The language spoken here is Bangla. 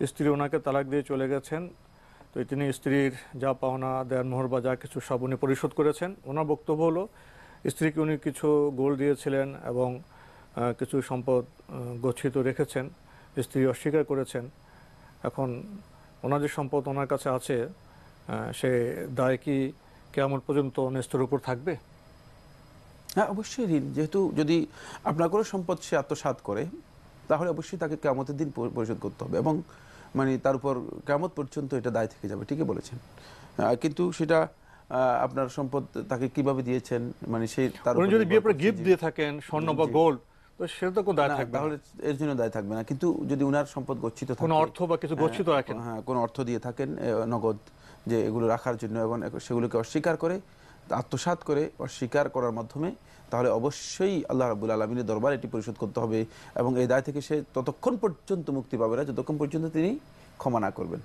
স্ত্রী ওনাকে তালাক দিয়ে চলে গেছেন। তো তিনি স্ত্রীর যা পাওনা দেয়ার মোহর বা যা কিছু সব উনি পরিশোধ করেছেন। ওনার বক্তব্য হলো, স্ত্রীকে উনি কিছু গোল দিয়েছিলেন এবং কিছু সম্পদ গচ্ছিত রেখেছেন। স্ত্রী অস্বীকার করেছেন। এখন ওনার যে সম্পদ ওনার কাছে আছে সে দায় কি কেমন পর্যন্ত নেস্তর উপর থাকবে? হ্যাঁ অবশ্যই ঋণ। যেহেতু যদি আপনার কোনো সম্পদ সে আত্মসাৎ করে তাহলে অবশ্যই তাকে কেমতের দিন পরিশোধ করতে হবে এবং মানে তার উপর কেমত পর্যন্ত এটা দায় থেকে যাবে ঠিকই বলেছেন। কিন্তু সেটা আপনার সম্পদ তাকে কীভাবে দিয়েছেন? মানে সেই তার যদি বিয়ের পরে গিফট দিয়ে থাকেন স্বর্ণ বা গোল্ড তো সেটা তো কোনো দায় থাকবে তাহলে এর জন্য দায় থাকবে না। কিন্তু যদি উনার সম্পদ গচ্ছিত থাকে কোনো অর্থ বা কিছু গচ্ছিত হ্যাঁ, রাখেন। হ্যাঁ কোনো অর্থ দিয়ে থাকেন নগদ যে এগুলো রাখার জন্য এবং সেগুলোকে অস্বীকার করে আত্মসাৎ করে অস্বীকার করার মাধ্যমে, তাহলে অবশ্যই আল্লাহ রাবুল আলমিনের দরবার এটি পরিশোধ করতে হবে এবং এই দায় থেকে সে ততক্ষণ পর্যন্ত মুক্তি পাবে না, যতক্ষণ পর্যন্ত তিনি ক্ষমা না করবেন।